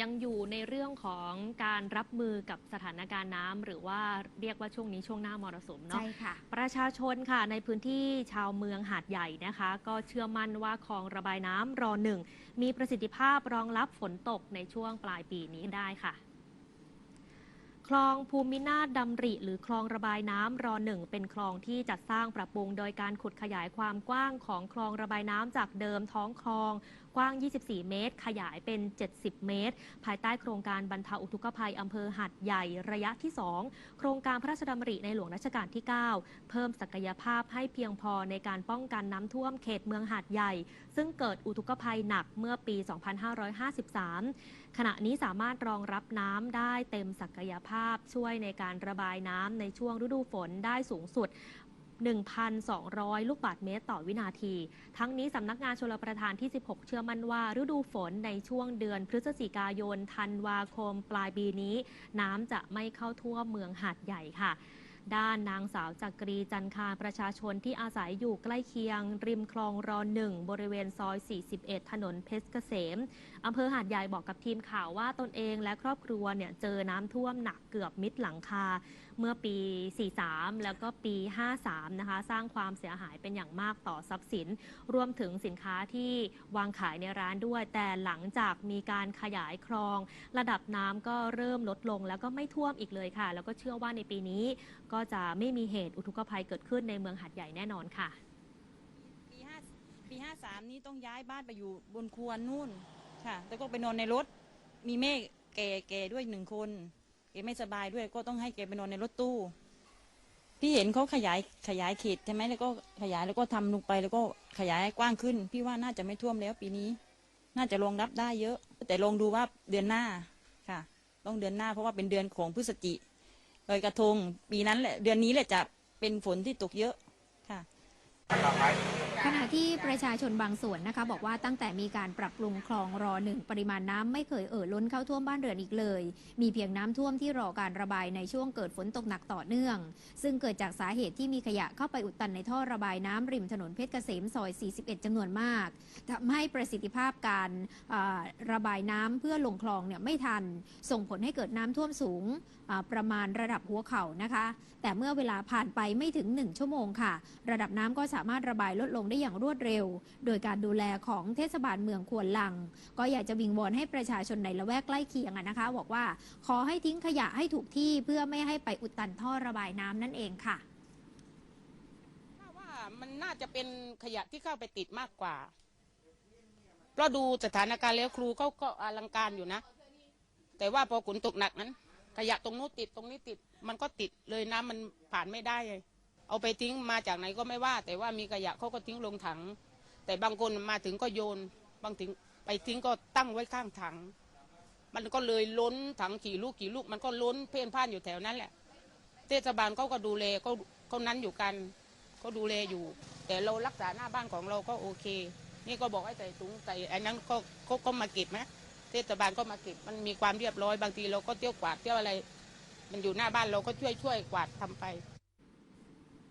ยังอยู่ในเรื่องของการรับมือกับสถานการณ์น้ำหรือว่าเรียกว่าช่วงนี้ช่วงหน้ามรสุมเนาะใช่ค่ะ ประชาชนค่ะในพื้นที่ชาวเมืองหาดใหญ่นะคะ ก็เชื่อมั่นว่าคลองระบายน้ำรอหนึ่งมีประสิทธิภาพรองรับฝนตกในช่วงปลายปีนี้ได้ค่ะคลองภูมินาถดำริ หรือคลองระบายน้ำรอหนึ่งเป็นคลองที่จัดสร้างปรับปรุง โดยการขุดขยายความกว้างของคลองระบายน้ำจากเดิมท้องคลองกว้าง 24 เมตร ขยายเป็น 70 เมตร ภายใต้โครงการบรรเทาอุทกภัยอำเภอหัดใหญ่ระยะที่ 2 โครงการพระราชดำริในหลวงรัชกาลที่ 9 เพิ่มศักยภาพให้เพียงพอในการป้องกันน้ำท่วมเขตเมืองหาดใหญ่ ซึ่งเกิดอุทกภัยหนักเมื่อปี 2553 ขณะนี้สามารถรองรับน้ำได้เต็มศักยภาพช่วยในการระบายน้ำในช่วงฤดูฝนได้สูงสุด 1,200 ลูกบาศก์เมตรต่อวินาที ทั้งนี้สำนักงานชลประทานที่ 16 เชื่อมั่นว่า ฤดูฝนในช่วงเดือนพฤศจิกายนธันวาคม ปลายปีนี้ น้ำจะไม่เข้าท่วมเมืองหาดใหญ่ค่ะด้านนางสาวจักรีจันคารประชาชนที่อาศัยอยู่ใกล้เคียง ริมคลองรอหนึ่งบริเวณซอย 41 ถนนเพชรเกษมอำเภอหาดใหญ่บอกกับทีมข่าวว่าตนเองและครอบครัวเนี่ยเจอน้ำท่วมหนักเกือบมิดหลังคาเมื่อปี 43 แล้วก็ปี 53 นะคะ สร้างความเสียหายเป็นอย่างมากต่อทรัพย์สิน รวมถึงสินค้าที่วางขายในร้านด้วย แต่หลังจากมีการขยายคลอง ระดับน้ำก็เริ่มลดลงแล้วก็ไม่ท่วมอีกเลยค่ะ แล้วก็เชื่อว่าในปีนี้ก็จะไม่มีเหตุอุทกภัยเกิดขึ้นในเมืองหัดใหญ่แน่นอนค่ะ ปีห้าปีห้าสามนี้ต้องย้ายบ้านไปอยู่บนควรนู่นค่ะ แล้วก็ไปนอนในรถ มีแม่แก่แก่ด้วยหนึ่งคน แกไม่สบายด้วยก็ต้องให้แกไปนอนในรถตู้ พี่เห็นเขาขยายขยายเขตใช่ไหมแล้วก็ขยายแล้วก็ทำลงไปแล้วก็ขยายกว้างขึ้น พี่ว่าน่าจะไม่ท่วมแล้วปีนี้ น่าจะรองรับได้เยอะ แต่ลองดูว่าเดือนหน้าค่ะ ต้องเดือนหน้าเพราะว่าเป็นเดือนของพฤศจิลอยกระทงปีนั้นแหละเดือนนี้แหละจะเป็นฝนที่ตกเยอะค่ะ ที่ประชาชนบางส่วนนะคะบอกว่าตั้งแต่มีการปรับปรุงคลองรอหนึ่งปริมาณน้ำไม่เคยเอ่อล้นเข้าท่วมบ้านเรือนอีกเลย มีเพียงน้ำท่วมที่รอการระบายในช่วงเกิดฝนตกหนักต่อเนื่อง ซึ่งเกิดจากสาเหตุที่มีขยะเข้าไปอุดตันในท่อระบายน้ำริมถนนเพชรเกษมซอย 41 จำนวนมากทำให้ประสิทธิภาพการระบายน้ำเพื่อลงคลองเนี่ยไม่ทัน ส่งผลให้เกิดน้ำท่วมสูงประมาณระดับหัวเข่านะคะ แต่เมื่อเวลาผ่านไปไม่ถึง 1 ชั่วโมงค่ะ ระดับน้ำก็สามารถระบายลดลงได้อย่างรวดเร็ว โดยการดูแลของเทศบาลเมืองควนลัง ก็อยากจะวิงวอนให้ประชาชนในละแวกใกล้เคียงอะนะคะ บอกว่าขอให้ทิ้งขยะให้ถูกที่เพื่อไม่ให้ไปอุดตันท่อระบายน้ำนั่นเองค่ะถ้าว่ามันน่าจะเป็นขยะที่เข้าไปติดมากกว่าเพราะดูสถานการณ์แล้วครูเขาก็อลังการอยู่นะ แต่ว่าพอฝนตกหนักนั้น ขยะตรงนู้นติดตรงนี้ติด มันก็ติดเลยน้ำมันผ่านไม่ได้เลย เอาไปทิ้งมาจากไหนก็ไม่ว่า แต่ว่ามีขยะเขาก็ทิ้งลงถัง แต่บางคนมาถึงก็โยน บางถึงไปทิ้งก็ตั้งไว้ข้างถัง มันก็เลยล้นถังกี่ลูกกี่ลูก มันก็ล้นเพ่นพ่านอยู่แถวนั้นแหละ เทศบาลเขาก็ดูแลก็เขานั้นอยู่กันก็ดูแลอยู่ แต่เรารักษาหน้าบ้านของเราก็โอเค นี่ก็บอกให้ใส่ถุงใส่อันนั้นก็ก็ก็มาเก็บนะเทศบาลก็มาเก็บมันมีความเรียบร้อยบางทีเราก็เที่ยวกวาดเที่ยวอะไร มันอยู่หน้าบ้านเราก็ช่วยช่วยกวาดทำไป